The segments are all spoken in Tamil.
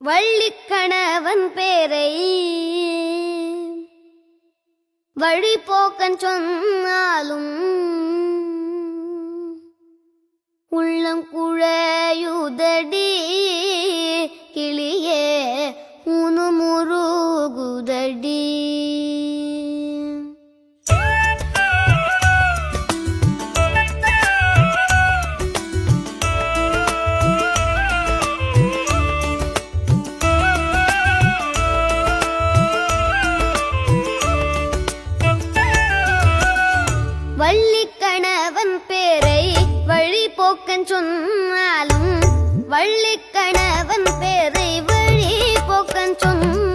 வள்ளிக்கணவன் பேரை வழிபோக்கன் சொன்னாலும் உள்ளம் குழையுதடி கிளியே வள்ளி கணவன் பேரை வழி போக்கன் சொன்னாலும் வள்ளி கணவன் பேரை வழி போக்கன் சொன்ன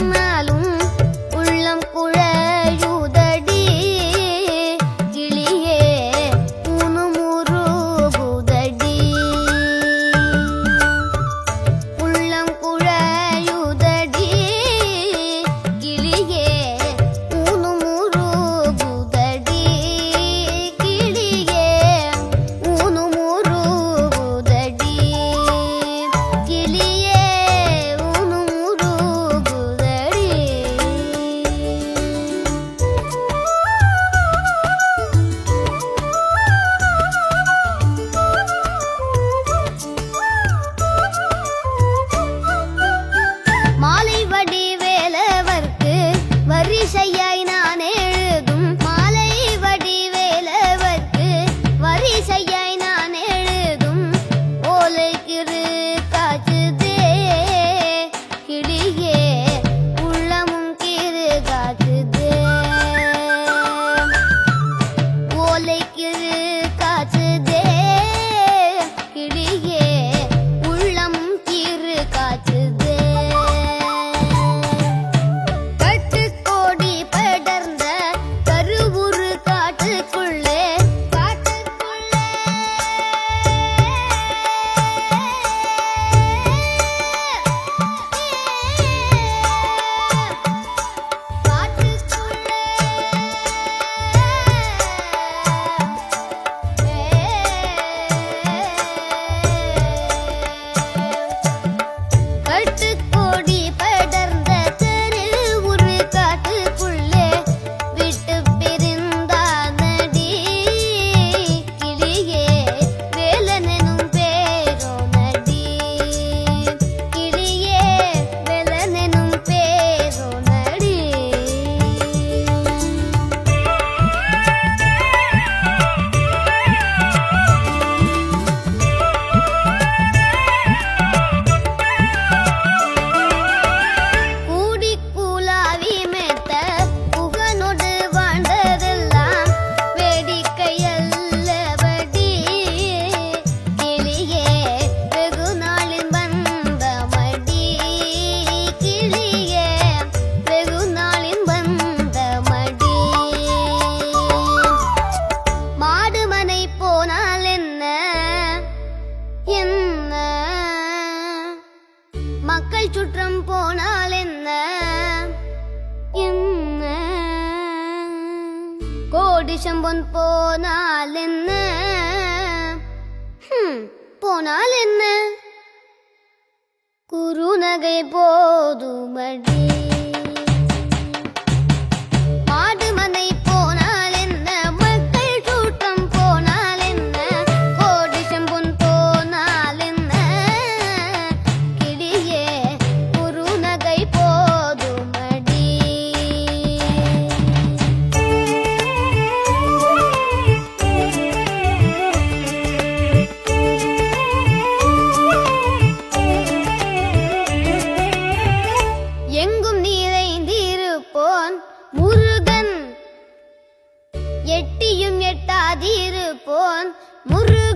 கோடி ப ദൂരം പോണാലെന്ന് ഇന്ന് കോടി ശമ്പൻ പോണാലെന്ന് പോണാലെന്ന് കുറുനകൈ പോതുമടി. எட்டியும் எட்டாதிருப்போன். முருக